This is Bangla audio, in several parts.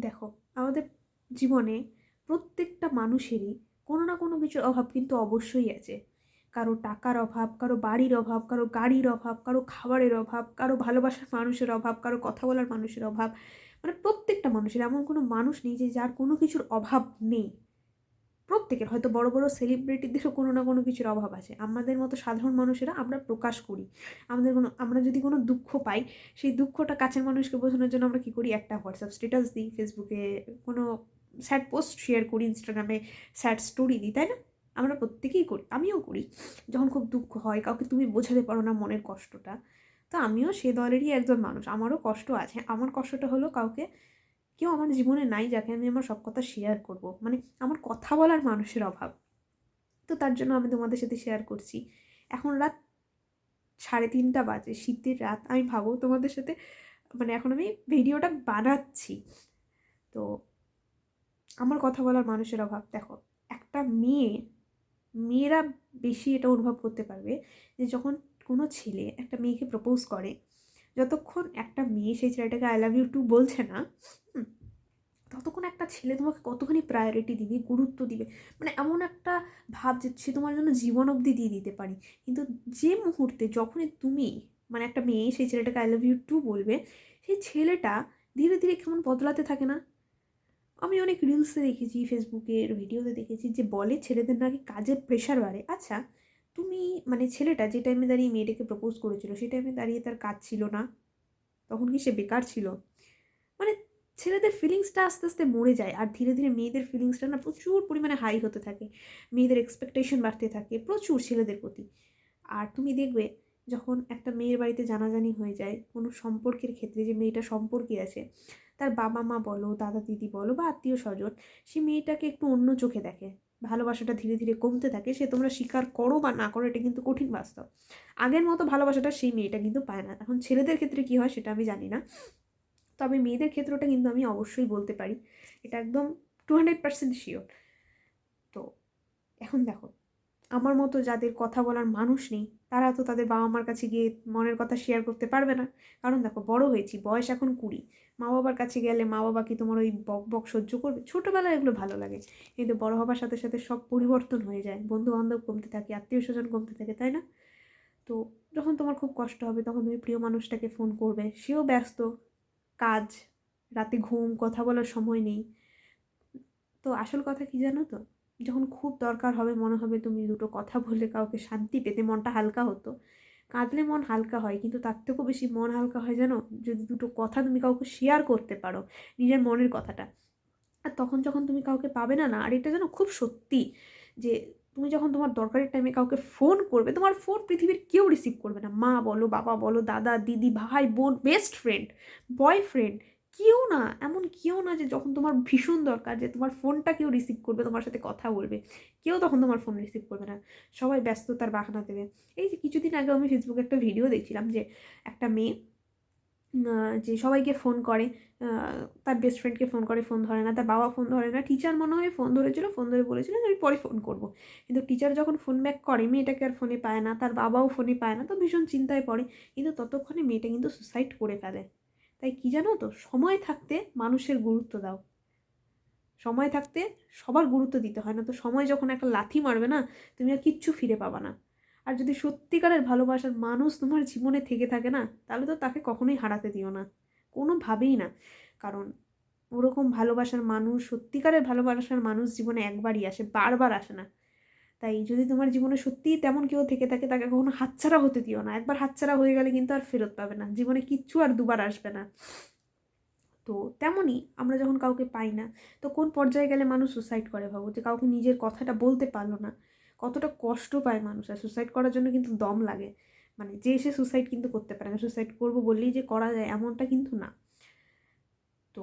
দেখো, আমাদের জীবনে প্রত্যেকটা মানুষেরই কোনো না কোনো কিছুর অভাব কিন্তু অবশ্যই আছে। কারও টাকার অভাব, কারও বাড়ির অভাব, কারও গাড়ির অভাব, কারও খাবারের অভাব, কারও ভালোবাসার মানুষের অভাব, কারও কথা বলার মানুষের অভাব। মানে প্রত্যেকটা মানুষের, এমন কোনো মানুষ নেই যে যার কোনো কিছুর অভাব নেই। প্রত্যেকের, হয়তো বড় বড় সেলিব্রিটিদেরও কোনো না কোনো কিছুর অভাব আছে। আমাদের মতো সাধারণ মানুষেরা আমরা প্রকাশ করি। আমাদের কোনো, আমরা যদি কোনো দুঃখ পাই, সেই দুঃখটা কাছের মানুষকে বোঝানোর জন্য আমরা কী করি? একটা হোয়াটসঅ্যাপ স্ট্যাটাস দিই ফেসবুকে কোনো স্যাড পোস্ট শেয়ার করি ইনস্টাগ্রামে স্যাড স্টোরি দিই, তাই না? আমরা প্রত্যেকেই করি, আমিও করি। যখন খুব দুঃখ হয়, কাউকে তুমি বোঝাতে পারো না মনের কষ্টটা, তো আমিও সে দলেরই একজন মানুষ। আমারও কষ্ট আছে। আমার কষ্টটা হলো কাউকে কেউ আমার জীবনে নাই যাকে আমি আমার সব কথা শেয়ার করব। মানে আমার কথা বলার মানুষের অভাব। তো তার জন্য আমি তোমাদের সাথে শেয়ার করছি। এখন রাত সাড়ে তিনটা বাজে, শীতের রাত। আমি ভাবো তোমাদের সাথে মানে এখন আমি ভিডিওটা বানাচ্ছি। তো আমার কথা বলার মানুষের অভাব। দেখো, একটা মেয়ে, মেয়েরা বেশি এটা অনুভব করতে পারবে যে যখন কোনো ছেলে একটা মেয়েকে প্রপোজ করে যতক্ষণ একটা মেয়ে সেই ছেলেটাকে আই লাভ ইউ টু বলছে না ততক্ষণ একটা ছেলে তোমাকে কতখানি প্রায়োরিটি দিবে, গুরুত্ব দিবে মানে এমন একটা ভাব যে সে তোমার জন্য জীবন অবধি দিয়ে দিতে পারে। কিন্তু যে মুহূর্তে যখনই তুমি মানে একটা মেয়ে সেই ছেলেটাকে আই লাভ ইউ টু বলবে, সেই ছেলেটা ধীরে ধীরে কেমন বদলাতে থাকে না? আমি অনেক রিলসে দেখেছি ফেসবুকের ভিডিওতে দেখেছি যে বলে ছেলেদের নাকি কাজের প্রেশার বাড়ে। আচ্ছা তুমি মানে ছেলেটা যে টাইমে দাঁড়িয়ে মেয়েটাকে প্রপোজ করেছিল, সেই টাইমে দাঁড়িয়ে তার কাজ ছিল না। তখন কি সে বেকার ছিল? মানে ছেলেদের ফিলিংসটা আস্তে আস্তে মরে যায় আর ধীরে ধীরে মেয়েদের ফিলিংসটা না প্রচুর পরিমাণে হাই হতে থাকে। মেয়েদের এক্সপেকটেশন বাড়তে থাকে প্রচুর ছেলেদের প্রতি। আর তুমি দেখবে যখন একটা মেয়ের বাড়িতে জানাজানি হয়ে যায়, কোনো সম্পর্কের ক্ষেত্রে যে মেয়েটা সম্পর্কে আছে, তার বাবা মা বলো দাদা দিদি বলো বা আত্মীয় স্বজন সে মেয়েটাকে একটু অন্য চোখে দেখে। ভালোবাসাটা ধীরে ধীরে কমতে থাকে, সে তোমরা স্বীকার করো বা না করো, এটা কিন্তু কঠিন বাস্তব। আগের মতো ভালোবাসাটা সেই মেয়েটা কিন্তু পায় না। এখন ছেলেদের ক্ষেত্রে কী হয় সেটা আমি জানি না। তবে মেয়েদের ক্ষেত্রটা কিন্তু আমি অবশ্যই বলতে পারি। এটা একদম টু হান্ড্রেড পার্সেন্ট শিওর তো এখন দেখো আমার মতো যাদের কথা বলার মানুষ নেই, তারা তো তাদের বাবা মার কাছে গিয়ে মনের কথা শেয়ার করতে পারবে না। কারণ দেখো, বড় হয়েছি, বয়স এখন কুড়ি। মা বাবার কাছে গেলে মা বাবা কি তোমার ওই বক বক সহ্য করবে? ছোটোবেলায় এগুলো ভালো লাগে। কিন্তু বড় হবার সাথে সাথে সব পরিবর্তন হয়ে যায়। বন্ধু বান্ধব কমতে থাকে আত্মীয় স্বজন কমতে থাকে, তাই না? তো যখন তোমার খুব কষ্ট হবে, তখন তুমি প্রিয় মানুষটাকে ফোন করবে। সেও ব্যস্ত, কাজ, রাতে ঘুম, কথা বলার সময় নেই। তো আসল কথা কি জানো তো? যখন খুব দরকার হবে, মনে হবে তুমি দুটো কথা বলে কাউকে শান্তি পেতে মনটা হালকা হতো। কাঁদলে মন হালকা হয়, কিন্তু তার থেকেও বেশি মন হালকা হয় জানো? যদি দুটো কথা তুমি কাউকে শেয়ার করতে পারো, নিজের মনের কথাটা। আর তখন যখন তুমি কাউকে পাবে না না, আর এটা যেন খুব সত্যি যে তুমি যখন তোমার দরকারের টাইমে কাউকে ফোন করবে, তোমার ফোন পৃথিবীর কেউ রিসিভ করবে না। মা বলো, বাবা বলো, দাদা, দিদি, ভাই, বোন বেস্ট ফ্রেন্ড বয়ফ্রেন্ড কেউ না, এমন কেউ না যে যখন তোমার ভীষণ দরকার যে তোমার ফোনটা কেউ রিসিভ করবে, তোমার সাথে কথা বলবে। কেউ তখন তোমার ফোন রিসিভ করবে না। সবাই ব্যস্ততার বাহানা দেবে। এই যে কিছুদিন আগে আমি ফেসবুকে একটা ভিডিও দেখছিলাম যে একটা মেয়ে যে সবাইকে ফোন করে তার বেস্ট ফ্রেন্ডকে ফোন করে ফোন ধরে না, তার বাবা ফোন ধরে না টিচার মনে হয় ফোন ধরেছিল ফোন ধরে বলেছিল যে আমি পরে ফোন করব। কিন্তু টিচার যখন ফোন ব্যাক করে, মেয়েটাকে আর ফোনে পায় না, তার বাবাও ফোনে পায় না, তো ভীষণ চিন্তায় পড়ে। কিন্তু ততক্ষণে মেয়েটা কিন্তু সুসাইড করে ফেলে। তাই কি জানো তো? সময় থাকতে মানুষের গুরুত্ব দাও। সময় থাকতে সবার গুরুত্ব দিতে হয় না তো সময় যখন একটা লাথি মারবে না, তুমি আর কিচ্ছু ফিরে পাবা না। আর যদি সত্যিকারের ভালোবাসার মানুষ তোমার জীবনে থেকে থাকে না, তাহলে তো তাকে কখনোই হারাতে দিও না। কোনোভাবেই না। কারণ ওরকম ভালোবাসার মানুষ, সত্যিকারের ভালোবাসার মানুষ জীবনে একবারই আসে, বারবার আসে না। তাই যদি তোমার জীবনে সত্যিই তেমন কেউ থেকে থাকে, তাকে কখনো হাতছাড়া হতে দিও না। একবার হাতছাড়া হয়ে গেলে কিন্তু আর ফেরত পাবে না। জীবনে কিচ্ছু আর দুবার আসবে না। তো তেমনই আমরা যখন কাউকে পাই না, তো কোন পর্যায়ে গেলে মানুষ সুসাইড করে ভাবো? যে কাউকে নিজের কথাটা বলতে পারল না। কতটা কষ্ট পায় মানুষ। আর সুসাইড করার জন্য কিন্তু দম লাগে। মানে যে সে সুসাইড কিন্তু করতে পারে না। সুসাইড করব বললেই যে করা যায় এমনটা কিন্তু না। তো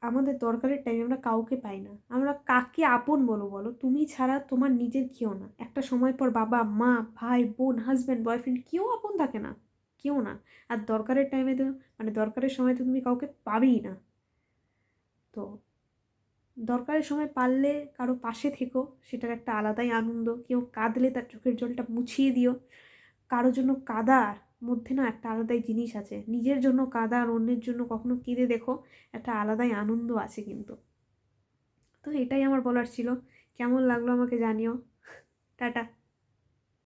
আমাদের দরকারের টাইমে আমরা কাউকে পাই না। আমরা কাকে আপন বলো বলো? তুমি ছাড়া তোমার নিজের কেউ না। একটা সময় পর বাবা, মা, ভাই, বোন হাজব্যান্ড বয়ফ্রেন্ড কেউ আপন থাকে না। কেউ না। আর দরকারের টাইমে তো মানে দরকারের সময় তো তুমি কাউকে পাবেই না। তো দরকারের সময় পারলে কারও পাশে থেকো, সেটার একটা আলাদাই আনন্দ। কেউ কাঁদলে তার চোখের জলটা মুছিয়ে দিও। কারোর জন্য কাদার মধ্যে না একটা আলাদাই জিনিস আছে। নিজের জন্য কাদা আর অন্যের জন্য কখনো কেঁদে দেখো, একটা আলাদাই আনন্দ আছে কিন্তু। তো এটাই আমার বলার ছিল। কেমন লাগল আমাকে জানিও। টাটা।